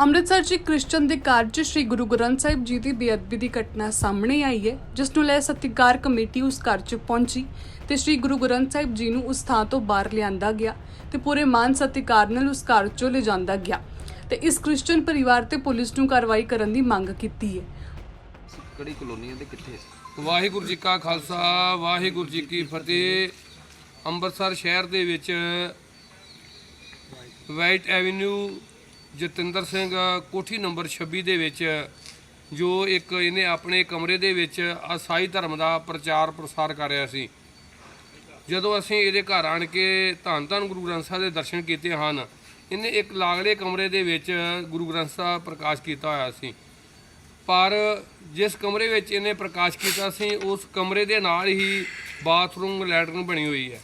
ਅੰਮ੍ਰਿਤਸਰ 'ਚ ਇੱਕ ਕ੍ਰਿਸਚਨ ਦੇ ਘਰ 'ਚ ਸ੍ਰੀ ਗੁਰੂ ਗ੍ਰੰਥ ਸਾਹਿਬ ਜੀ ਦੀ ਬੇਅਦਬੀ ਦੀ ਘਟਨਾ ਸਾਹਮਣੇ ਆਈ ਹੈ ਜਿਸ ਨੂੰ ਲੈ ਸਤਿਕਾਰ ਕਮੇਟੀ ਉਸ ਘਰ 'ਚ ਪਹੁੰਚੀ ਤੇ ਸ੍ਰੀ ਗੁਰੂ ਗ੍ਰੰਥ ਸਾਹਿਬ ਜੀ ਨੂੰ ਉਸ ਥਾਂ ਤੋਂ ਬਾਹਰ ਲਿਆਂਦਾ ਗਿਆ ਤੇ ਪੂਰੇ ਮਾਨ ਸਤਿਕਾਰ ਨਾਲ ਉਸ ਘਰ 'ਚੋਂ ਲਿਜਾਂਦਾ ਗਿਆ ਤੇ ਇਸ ਕ੍ਰਿਸਚਨ ਪਰਿਵਾਰ ਤੇ ਪੁਲਿਸ ਨੂੰ ਕਾਰਵਾਈ ਕਰਨ ਦੀ ਮੰਗ ਕੀਤੀ ਹੈ। ਕਿਹੜੀ ਕਲੋਨੀ ਹੈ ਤੇ ਕਿੱਥੇ ਵਾਹਿਗੁਰੂ ਜੀ ਕਾ ਖਾਲਸਾ ਵਾਹਿਗੁਰੂ ਜੀ ਕੀ ਫਤਿਹ। ਅੰਮ੍ਰਿਤਸਰ ਸ਼ਹਿਰ ਦੇ ਵਿੱਚ ਵਾਈਟ ਐਵਨਿਊ ਜਤਿੰਦਰ ਸਿੰਘ ਕੋਠੀ ਨੰਬਰ 26 ਦੇ ਵਿੱਚ, ਜੋ ਇੱਕ ਇਹਨੇ ਆਪਣੇ ਕਮਰੇ ਦੇ ਵਿੱਚ ਅਸਾਈ ਧਰਮ ਦਾ ਪ੍ਰਚਾਰ ਪ੍ਰਸਾਰ ਕਰ ਰਿਹਾ ਸੀ। ਜਦੋਂ ਅਸੀਂ ਇਹਦੇ ਘਰ ਆਣ ਕੇ ਧੰਨ ਧੰਨ ਗੁਰੂ ਗ੍ਰੰਥ ਸਾਹਿਬ ਦੇ ਦਰਸ਼ਨ ਕੀਤੇ ਹਨ, ਇਹਨੇ ਇੱਕ ਲਾਗਲੇ ਕਮਰੇ ਦੇ ਵਿੱਚ ਗੁਰੂ ਗ੍ਰੰਥ ਸਾਹਿਬ ਪ੍ਰਕਾਸ਼ ਕੀਤਾ ਹੋਇਆ ਸੀ। ਪਰ ਜਿਸ ਕਮਰੇ ਵਿੱਚ ਇਹਨੇ ਪ੍ਰਕਾਸ਼ ਕੀਤਾ ਸੀ, ਉਸ ਕਮਰੇ ਦੇ ਨਾਲ ਹੀ ਬਾਥਰੂਮ, ਲੈਟਰਨ ਬਣੀ ਹੋਈ ਹੈ।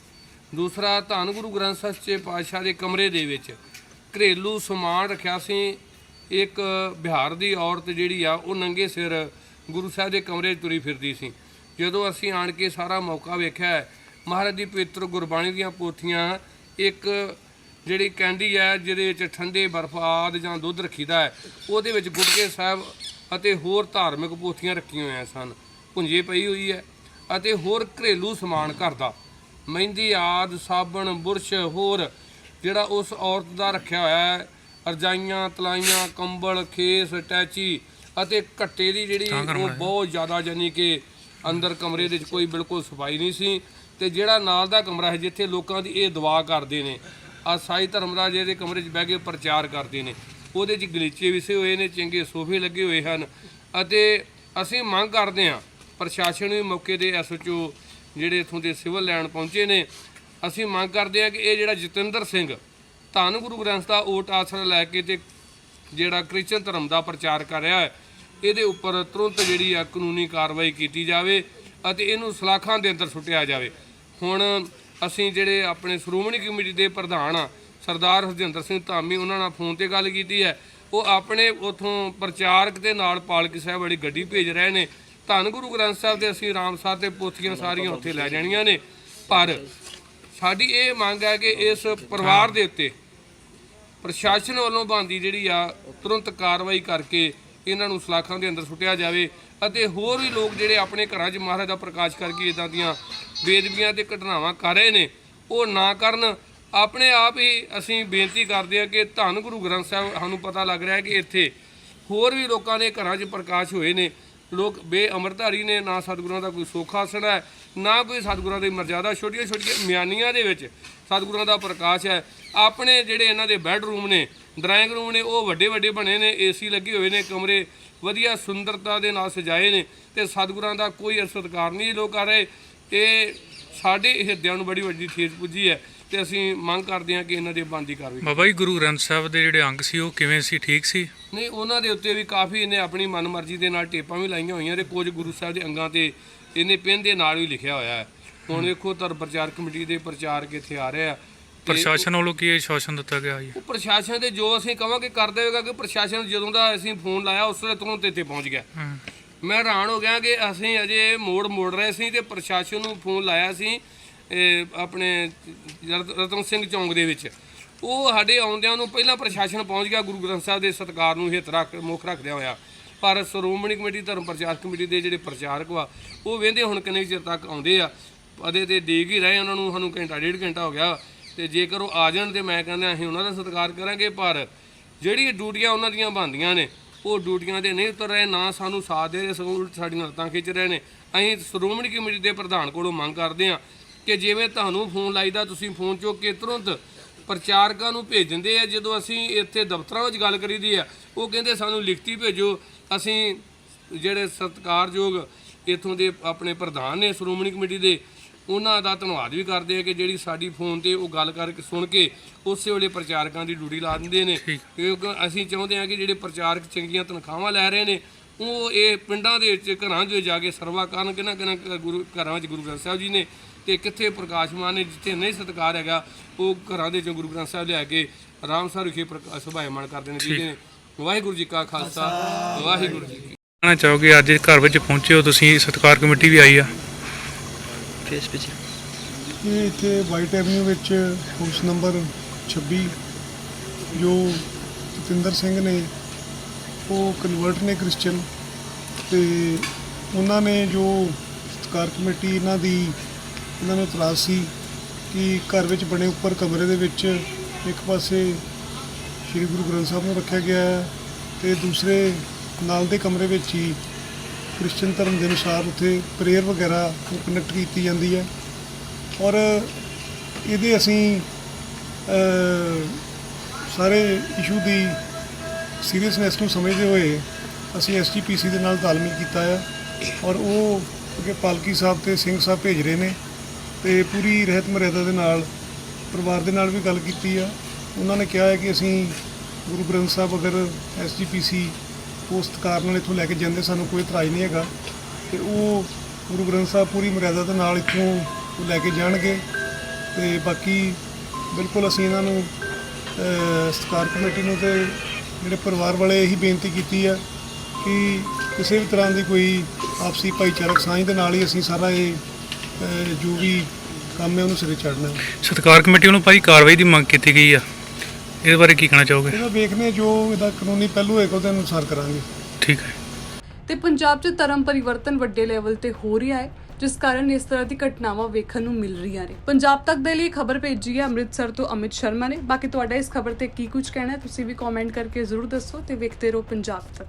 ਦੂਸਰਾ, ਧੰਨ ਗੁਰੂ ਗ੍ਰੰਥ ਸਾਹਿਬ ਸੱਚੇ ਪਾਤਸ਼ਾਹ ਦੇ ਕਮਰੇ ਦੇ ਵਿੱਚ ਘਰੇਲੂ ਸਮਾਨ ਰੱਖਿਆ ਸੀ। ਇੱਕ ਬਿਹਾਰ ਦੀ ਔਰਤ ਜਿਹੜੀ ਆ, ਉਹ ਨੰਗੇ ਸਿਰ ਗੁਰੂ ਸਾਹਿਬ ਦੇ ਕਮਰੇ 'ਚ ਤੁਰੀ ਫਿਰਦੀ ਸੀ। ਜਦੋਂ ਅਸੀਂ ਆਣ ਕੇ ਸਾਰਾ ਮੌਕਾ ਵੇਖਿਆ, ਮਹਾਰਾਜ ਦੀ ਪਵਿੱਤਰ ਗੁਰਬਾਣੀ ਦੀਆਂ ਪੋਥੀਆਂ, ਇੱਕ ਜਿਹੜੀ ਕੈਂਡੀ ਹੈ ਜਿਹਦੇ ਵਿੱਚ ਠੰਡੇ ਬਰਫ਼ ਆਦਿ ਜਾਂ ਦੁੱਧ ਰੱਖੀਦਾ ਹੈ, ਉਹਦੇ ਵਿੱਚ ਗੁਟਕੇ ਸਾਹਿਬ ਅਤੇ ਹੋਰ ਧਾਰਮਿਕ ਪੋਥੀਆਂ ਰੱਖੀਆਂ ਹੋਈਆਂ ਸਨ। ਪੁੰਜੇ ਪਈ ਹੋਈ ਹੈ ਅਤੇ ਹੋਰ ਘਰੇਲੂ ਸਮਾਨ ਘਰ ਦਾ। ਮਹਿੰਦੀ, ਆਦ, ਸਾਬਣ, ਬੁਰਸ਼, ਹੋਰ ਜਿਹੜਾ ਉਸ ਔਰਤ ਦਾ ਰੱਖਿਆ ਹੋਇਆ ਹੈ ਰਜਾਈਆਂ ਤਲਾਈਆਂ ਕੰਬਲ ਖੇਸ ਟੈਚੀ ਅਤੇ ਘੱਟੇ ਦੀ ਜਿਹੜੀ ਉਹ ਬਹੁਤ ਜ਼ਿਆਦਾ ਜਾਨੀ ਕਿ ਅੰਦਰ ਕਮਰੇ ਦੇ ਵਿੱਚ ਕੋਈ ਬਿਲਕੁਲ ਸਫ਼ਾਈ ਨਹੀਂ ਸੀ ਤੇ ਜਿਹੜਾ ਨਾਲ ਦਾ ਕਮਰਾ ਹੈ ਜਿੱਥੇ ਲੋਕਾਂ ਦੀ ਇਹ ਦੁਆ ਕਰਦੇ ਨੇ ਆ ਸਾਈ ਧਰਮ ਦਾ ਜਿਹਦੇ ਕਮਰੇ 'ਚ ਬਹਿ ਕੇ ਪ੍ਰਚਾਰ ਕਰਦੇ ਨੇ। ਉਹਦੇ 'ਚ ਗਲੀਚੇ ਵਿਸੇ ਹੋਏ ਨੇ ਚੰਗੇ ਸੋਫੇ ਲੱਗੇ ਹੋਏ ਹਨ ਅਤੇ ਅਸੀਂ ਮੰਗ ਕਰਦੇ ਹਾਂ ਪ੍ਰਸ਼ਾਸਨ ਵੀ ਮੌਕੇ ਦੇ ਐਸਓਚਓ ਜਿਹੜੇ ਇਥੋਂ ਦੇ ਸਿਵਲ ਲੈਣ ਪਹੁੰਚੇ ਨੇ ਅਸੀਂ ਮੰਗ ਕਰਦੇ ਹਾਂ ਕਿ ਇਹ ਜਿਹੜਾ ਜਤਿੰਦਰ ਸਿੰਘ ਧੰਨ ਗੁਰੂ ਗ੍ਰੰਥ ਸਾਹਿਬ ਓਟ ਆਸਰਾ ਲੈ ਕੇ ਤੇ ਜਿਹੜਾ ਕ੍ਰਿਸਚਨ ਧਰਮ ਦਾ ਪ੍ਰਚਾਰ ਕਰ ਰਿਹਾ ਹੈ, ਇਹਦੇ ਉੱਪਰ ਤੁਰੰਤ ਜਿਹੜੀ ਆ ਕਾਨੂੰਨੀ ਕਾਰਵਾਈ ਕੀਤੀ ਜਾਵੇ ਅਤੇ ਇਹਨੂੰ ਸਲਾਖਾਂ ਦੇ ਅੰਦਰ ਸੁੱਟਿਆ ਜਾਵੇ। ਹੁਣ ਅਸੀਂ ਜਿਹੜੇ ਆਪਣੇ ਸ਼੍ਰੋਮਣੀ ਕਮੇਟੀ ਦੇ ਪ੍ਰਧਾਨ ਆ, ਸਰਦਾਰ ਹਰਜਿੰਦਰ ਸਿੰਘ ਧਾਮੀ, ਉਹਨਾਂ ਨਾਲ ਫੋਨ ਤੇ ਗੱਲ ਕੀਤੀ ਹੈ। ਉਹ ਆਪਣੇ ਉਥੋਂ ਪ੍ਰਚਾਰਕ ਦੇ ਨਾਲ ਪਾਲਕੀ ਸਾਹਿਬ ਵਾਲੀ ਗੱਡੀ ਭੇਜ ਰਹੇ ਨੇ। ਧੰਨ ਗੁਰੂ ਗ੍ਰੰਥ ਸਾਹਿਬ ਦੇ ਅਸੀਂ ਰਾਮਸਰ ਤੇ ਪੋਥੀਆਂ ਸਾਰੀਆਂ ਉੱਥੇ ਲੈ ਜਾਣੀਆਂ ਨੇ। ਪਰ ਸਾਡੀ ਇਹ ਮੰਗ ਹੈ ਕਿ ਇਸ ਪਰਿਵਾਰ ਦੇ ਉੱਤੇ ਪ੍ਰਸ਼ਾਸਨ ਵੱਲੋਂ ਬੰਦੀ ਜਿਹੜੀ ਆ, ਤੁਰੰਤ ਕਾਰਵਾਈ ਕਰਕੇ ਇਹਨਾਂ ਨੂੰ ਸਲਾਖਾਂ ਦੇ ਅੰਦਰ ਸੁੱਟਿਆ ਜਾਵੇ ਅਤੇ ਹੋਰ ਵੀ ਲੋਕ ਜਿਹੜੇ ਆਪਣੇ ਘਰਾਂ 'ਚ ਮਹਾਰਾਜ ਦਾ ਪ੍ਰਕਾਸ਼ ਕਰਕੇ ਇਦਾਂ ਦੀਆਂ ਬੇਦਬੀਆਂ ਤੇ ਘਟਨਾਵਾਂ ਕਰ ਰਹੇ ਨੇ, ਉਹ ਨਾ ਕਰਨ। ਆਪਣੇ ਆਪ ਹੀ ਅਸੀਂ ਬੇਨਤੀ ਕਰਦੇ ਹਾਂ ਕਿ ਧੰਨ ਗੁਰੂ ਗ੍ਰੰਥ ਸਾਹਿਬ, ਸਾਨੂੰ ਪਤਾ ਲੱਗ ਰਿਹਾ ਕਿ ਇੱਥੇ ਹੋਰ ਵੀ ਲੋਕਾਂ ਦੇ ਘਰਾਂ 'ਚ ਪ੍ਰਕਾਸ਼ ਹੋਏ ਨੇ। ਲੋਕ ਬੇਅਮਰਧਾਰੀ ਨੇ, ਨਾ ਸਤਿਗੁਰਾਂ ਦਾ ਕੋਈ ਸੁੱਖ ਆਸਣ ਹੈ, ਨਾ ਕੋਈ ਸਤਿਗੁਰਾਂ ਦੀ ਮਰਜ਼ਾਦਾ ਛੋਟੀਆਂ ਛੋਟੀਆਂ ਮਿਆਨੀਆਂ ਦੇ ਵਿੱਚ ਸਤਿਗੁਰਾਂ ਦਾ ਪ੍ਰਕਾਸ਼ ਹੈ। ਆਪਣੇ ਜਿਹੜੇ ਇਹਨਾਂ ਦੇ ਬੈੱਡਰੂਮ ਨੇ, ਡਰਾਇੰਗ ਰੂਮ ਨੇ, ਉਹ ਵੱਡੇ ਵੱਡੇ ਬਣੇ ਨੇ, ਏਸੀ ਲੱਗੇ ਹੋਏ ਨੇ, ਕਮਰੇ ਵਧੀਆ ਸੁੰਦਰਤਾ ਦੇ ਨਾਲ ਸਜਾਏ ਨੇ ਤੇ ਸਤਿਗੁਰਾਂ ਦਾ ਕੋਈ ਸਤਿਕਾਰ ਨਹੀਂ ਲੋਕ ਕਰ ਰਹੇ। ਇਹ ਸਾਡੇ ਹਿਰਦਿਆਂ ਨੂੰ ਬੜੀ ਵੱਡੀ ਠੇਸ ਪੁੱਜੀ ਹੈ। ਤੇ ਅਸੀਂ ਮੰਗ ਕਰਦੇ ਹਾਂ ਕਿ ਇਹਨਾਂ ਦੀ ਬੰਦੀ ਕਾਰਵਾਈ ਬਾਬਾ ਜੀ ਗੁਰੂ ਗ੍ਰੰਥ ਸਾਹਿਬ ਦੇ ਜਿਹੜੇ ਅੰਗ ਸੀ ਉਹ ਕਿਵੇਂ ਸੀ ਠੀਕ ਸੀ? ਨਹੀਂ ਉਹਨਾਂ ਦੇ ਉੱਤੇ ਵੀ ਕਾਫੀ ਇਹਨੇ ਆਪਣੀ ਮਨਮਰਜ਼ੀ ਦੇ ਨਾਲ ਟੇਪਾਂ ਵੀ ਲਾਈਆਂ ਹੋਈਆਂ ਤੇ ਕੁਝ ਗੁਰੂ ਸਾਹਿਬ ਦੇ ਅੰਗਾਂ ਤੇ ਇਹਨੇ ਪਿੰਨ ਦੇ ਨਾਲ ਵੀ ਲਿਖਿਆ ਹੋਇਆ ਹੈ। ਹੁਣ ਵੇਖੋ ਧਰਮ ਪ੍ਰਚਾਰ ਕਮੇਟੀ ਦੇ ਪ੍ਰਚਾਰਕ ਇੱਥੇ ਆ ਰਹੇ ਪ੍ਰਸ਼ਾਸਨ ਵੱਲੋਂ ਕੀ ਸ਼ਾਸਨ ਦਿੱਤਾ ਗਿਆ ਜੀ? ਉਹ ਪ੍ਰਸ਼ਾਸਨ ਦੇ ਜੋ ਅਸੀਂ ਕਵਾਂਗੇ ਕਰ ਦੇਵੇਗਾ ਕਿ ਪ੍ਰਸ਼ਾਸਨ ਜਦੋਂ ਦਾ ਅਸੀਂ ਫੋਨ ਲਾਇਆ ਉਸ ਵੇਲੇ ਤੁਰੰਤ ਇੱਥੇ ਪਹੁੰਚ ਗਿਆ। ਮੈਂ ਹੈਰਾਨ ਹੋ ਗਿਆ ਕਿ ਅਸੀਂ ਅਜੇ ਮੋੜ ਮੋੜ ਰਹੇ ਸੀ ਤੇ ਪ੍ਰਸ਼ਾਸਨ ਨੂੰ ਫੋਨ ਲਾਇਆ ਸੀ ਆਪਣੇ ਰਤਨ ਸਿੰਘ ਚੌਂਕ ਦੇ ਵਿੱਚ। ਉਹ ਸਾਡੇ ਆਉਂਦਿਆਂ ਨੂੰ ਪਹਿਲਾਂ ਪ੍ਰਸ਼ਾਸਨ ਪਹੁੰਚ ਗਿਆ, ਗੁਰੂ ਗ੍ਰੰਥ ਸਾਹਿਬ ਦੇ ਸਤਿਕਾਰ ਨੂੰ ਹਿੱਤ ਰੱਖ, ਮੁੱਖ ਰੱਖਦਿਆਂ ਹੋਇਆ। ਪਰ ਸ਼੍ਰੋਮਣੀ ਕਮੇਟੀ, ਧਰਮ ਪ੍ਰਚਾਰ ਕਮੇਟੀ ਦੇ ਜਿਹੜੇ ਪ੍ਰਚਾਰਕ ਵਾ, ਉਹ ਵੇਂਦੇ ਹੁਣ ਕਿੰਨੇ ਚਿਰ ਤੱਕ ਆਉਂਦੇ ਆ। ਅਦੇ ਤੇ ਦੇਖ ਹੀ ਰਹੇ ਉਹਨਾਂ ਨੂੰ, ਸਾਨੂੰ ਘੰਟਾ, ਡੇਢ ਘੰਟਾ ਹੋ ਗਿਆ। ਤੇ ਜੇਕਰ ਉਹ ਆ ਜਾਣ ਤੇ ਮੈਂ ਕਹਿੰਦਾ, ਅਸੀਂ ਉਹਨਾਂ ਦਾ ਸਤਿਕਾਰ ਕਰਾਂਗੇ, ਪਰ ਜਿਹੜੀ ਡਿਊਟੀਆਂ ਉਹਨਾਂ ਦੀਆਂ ਬਣਦੀਆਂ ਨੇ, ਉਹ ਡਿਊਟੀਆਂ ਤੇ ਨਹੀਂ ਉਤਰ ਰਹੇ, ਨਾ ਸਾਨੂੰ ਸਾਥ ਦੇ ਰਹੇ, ਸਗੋਂ ਸਾਡੀਆਂ ਲੱਤਾਂ ਖਿੱਚ ਰਹੇ ਨੇ। ਅਸੀਂ ਸ਼੍ਰੋਮਣੀ ਕਮੇਟੀ ਦੇ ਪ੍ਰਧਾਨ ਕੋਲੋਂ ਮੰਗ ਕਰਦੇ ਹਾਂ ਕਿ ਜਿਵੇਂ ਤੁਹਾਨੂੰ ਫੋਨ ਲਾਈਦਾ ਤੁਸੀਂ ਫੋਨ ਚੁੱਕ ਕੇ ਤੁਰੰਤ ਪ੍ਰਚਾਰਕਾਂ ਨੂੰ ਭੇਜ ਦਿੰਦੇ ਆ। ਜਦੋਂ ਅਸੀਂ ਇੱਥੇ ਦਫ਼ਤਰਾਂ ਵਿੱਚ ਗੱਲ ਕਰੀਦੀ ਆ ਉਹ ਕਹਿੰਦੇ ਸਾਨੂੰ ਲਿਖਤੀ ਭੇਜੋ। ਅਸੀਂ ਜਿਹੜੇ ਸਤਿਕਾਰਯੋਗ ਇਥੋਂ ਦੇ ਆਪਣੇ ਪ੍ਰਧਾਨ ਨੇ ਸ਼੍ਰੋਮਣੀ ਕਮੇਟੀ ਦੇ ਉਹਨਾਂ ਦਾ ਧੰਨਵਾਦ ਵੀ ਕਰਦੇ ਆ ਕਿ ਜਿਹੜੀ ਸਾਡੀ ਫੋਨ ਤੇ ਉਹ ਗੱਲ ਕਰਕੇ ਸੁਣ ਕੇ ਉਸੇ ਵੇਲੇ ਪ੍ਰਚਾਰਕਾਂ ਦੀ ਡਿਊਟੀ ਲਾ ਦਿੰਦੇ ਨੇ। ਕਿਉਂਕਿ ਅਸੀਂ ਚਾਹੁੰਦੇ ਹਾਂ ਕਿ ਜਿਹੜੇ ਪ੍ਰਚਾਰਕ ਚੰਗੀਆਂ ਤਨਖਾਹਾਂ ਲੈ ਰਹੇ ਨੇ ਉਹ ਇਹ ਪਿੰਡਾਂ ਦੇ ਵਿੱਚ ਘਰਾਂ 'ਚ ਜਾ ਕੇ ਸਰਵਾ ਕਰਨ ਕਿਹਨਾਂ ਕਿਹਨਾਂ ਗੁਰੂ ਘਰਾਂ ਵਿੱਚ ਗੁਰੂ ਗ੍ਰੰਥ ਸਾਹਿਬ ਜੀ ਨੇ ਤੇ ਕਿੱਥੇ ਪ੍ਰਕਾਸ਼ਮਾਨ ਨੇ ਜਿੱਥੇ ਨਹੀਂ ਸਤਿਕਾਰ ਹੈਗਾ ਉਹ ਘਰਾਂ ਦੇ ਚੋਂ ਗੁਰੂ ਗ੍ਰੰਥ ਸਾਹਿਬ ਲਿਆ ਕੇ ਆਰਾਮ ਸਾਰ ਵਿਖੇ ਪ੍ਰਕਾਸ਼ ਸੁਭਾਇਮਾਨ ਕਰਦੇ ਨੇ ਜੀ ਨੇ। ਵਾਹਿਗੁਰੂ ਜੀ ਕਾ ਖਾਲਸਾ ਵਾਹਿਗੁਰੂ ਜੀ ਕੀ ਕਹਿਣਾ ਚਾਹੋਗੇ ਅੱਜ ਘਰ ਵਿੱਚ ਪਹੁੰਚੇ ਹੋ ਤੁਸੀਂ ਸਤਿਕਾਰ ਕਮੇਟੀ ਵੀ ਆਈ ਆ? ਫੇਸ ਪਿੱਛੇ ਇਹ ਇੱਥੇ ਵਾਈਟ ਐਵਨਿਊ ਵਿੱਚ ਹਾਊਸ ਨੰਬਰ 26 ਜੋ ਜਤਿੰਦਰ ਸਿੰਘ ਨੇ ਉਹ ਕਨਵਰਟ ਨੇ ਕ੍ਰਿਸਚੀਅਨ ਤੇ ਉਹਨਾਂ ਨੇ ਜੋ ਸਤਕਾਰ ਕਮੇਟੀ ਇਹਨਾਂ ਦੀ ਇਹਨਾਂ ਨੂੰ ਇਤਰਾਜ਼ ਸੀ ਕਿ ਘਰ ਵਿੱਚ ਬਣੇ ਉੱਪਰ ਕਮਰੇ ਦੇ ਵਿੱਚ ਇੱਕ ਪਾਸੇ ਸ੍ਰੀ ਗੁਰੂ ਗ੍ਰੰਥ ਸਾਹਿਬ ਨੂੰ ਰੱਖਿਆ ਗਿਆ ਹੈ ਤੇ ਦੂਸਰੇ ਨਾਲ ਦੇ ਕਮਰੇ ਵਿੱਚ ਹੀ ਕ੍ਰਿਸਚੀਅਨ ਧਰਮ ਦੇ ਅਨੁਸਾਰ ਉੱਥੇ ਪ੍ਰੇਅਰ ਵਗੈਰਾ ਕਨੈਕਟ ਕੀਤੀ ਜਾਂਦੀ ਹੈ। ਔਰ ਇਹਦੇ ਅਸੀਂ ਸਾਰੇ ਇਸ਼ੂ ਦੀ ਸੀਰੀਅਸਨੈਸ ਨੂੰ ਸਮਝਦੇ ਹੋਏ ਅਸੀਂ ਐਸਜੀਪੀਸੀ ਦੇ ਨਾਲ ਤਾਲਮੇਲ ਕੀਤਾ ਹੈ। ਔਰ ਉਹ ਅੱਗੇ ਪਾਲਕੀ ਸਾਹਿਬ ਤੇ ਸਿੰਘ ਸਾਹਿਬ ਭੇਜ ਰਹੇ ਨੇ। ਤੇ ਪੂਰੀ ਰਹਿਤ ਮਰਿਆਦਾ ਦੇ ਨਾਲ ਪਰਿਵਾਰ ਦੇ ਨਾਲ ਵੀ ਗੱਲ ਕੀਤੀ ਆ। ਉਹਨਾਂ ਨੇ ਕਿਹਾ ਹੈ ਕਿ ਅਸੀਂ ਗੁਰੂ ਗ੍ਰੰਥ ਸਾਹਿਬ ਅਗਰ ਐਸਜੀਪੀਸੀ ਪੋਸਟਕਾਰ ਨਾਲ ਇੱਥੋਂ ਲੈ ਕੇ ਜਾਂਦੇ ਸਾਨੂੰ ਕੋਈ ਇਤਰਾਜ਼ ਨਹੀਂ ਹੈਗਾ। ਤੇ ਉਹ ਗੁਰੂ ਗ੍ਰੰਥ ਸਾਹਿਬ ਪੂਰੀ ਮਰਿਆਦਾ ਦੇ ਨਾਲ ਇੱਥੋਂ ਲੈ ਕੇ ਜਾਣਗੇ। ਤੇ ਬਾਕੀ ਬਿਲਕੁਲ ਅਸੀਂ ਇਹਨਾਂ ਨੂੰ ਅਹ, ਸਤਿਕਾਰ ਕਮੇਟੀ ਨੂੰ ਤੇ ਜਿਹੜੇ ਪਰਿਵਾਰ ਵਾਲੇ ਇਹੀ ਬੇਨਤੀ ਕੀਤੀ ਆ ਕਿ ਕਿਸੇ ਵੀ ਤਰ੍ਹਾਂ ਦੀ ਕੋਈ ਆਪਸੀ ਭਾਈਚਾਰਕ ਸਾਂਝ ਦੇ ਨਾਲ ਹੀ ਅਸੀਂ ਸਾਰਾ ਇਹ ਅਹ, ਜੋ ਵੀ ਕੰਮ ਹੈ ਉਹਨੂੰ ਸਿਰੇ ਚੜ੍ਹਨਾ ਹੈ। ਸਤਕਾਰ ਕਮੇਟੀ ਵੱਲੋਂ ਭਾਈ ਕਾਰਵਾਈ ਦੀ ਮੰਗ ਕੀਤੀ ਗਈ ਆ। ਇਹਦੇ ਬਾਰੇ ਕੀ ਕਹਿਣਾ ਚਾਹੋਗੇ? ਇਹਦਾ ਵੇਖਦੇ ਹਾਂ ਜੋ ਇਹਦਾ ਕਾਨੂੰਨੀ ਪਹਿਲੂ ਹੋਏਗਾ ਉਹਦੇ ਅਨੁਸਾਰ ਕਰਾਂਗੇ। ਠੀਕ ਹੈ। ਤੇ ਪੰਜਾਬ 'ਚ ਧਰਮ ਪਰਿਵਰਤਨ ਵੱਡੇ ਲੈਵਲ ਤੇ ਹੋ ਰਿਹਾ ਹੈ ਜਿਸ ਕਾਰਨ ਇਸ ਤਰ੍ਹਾਂ ਦੀ ਘਟਨਾਵਾਂ ਵੇਖਣ ਨੂੰ ਮਿਲ ਰਹੀਆਂ ਨੇ। ਪੰਜਾਬ ਤੱਕ ਦੇ ਲਈ ਖਬਰ ਭੇਜੀ ਹੈ ਅੰਮ੍ਰਿਤਸਰ ਤੋਂ ਅਮਿਤ ਸ਼ਰਮਾ ਨੇ। ਬਾਕੀ ਤੁਹਾਡਾ ਇਸ ਖਬਰ ਤੇ ਕੀ ਕੁਝ ਕਹਿਣਾ ਹੈ ਤੁਸੀਂ ਵੀ ਕਮੈਂਟ ਕਰਕੇ ਜ਼ਰੂਰ ਦੱਸੋ ਤੇ ਵੇਖਦੇ ਰਹੋ ਪੰਜਾਬ ਤੱਕ।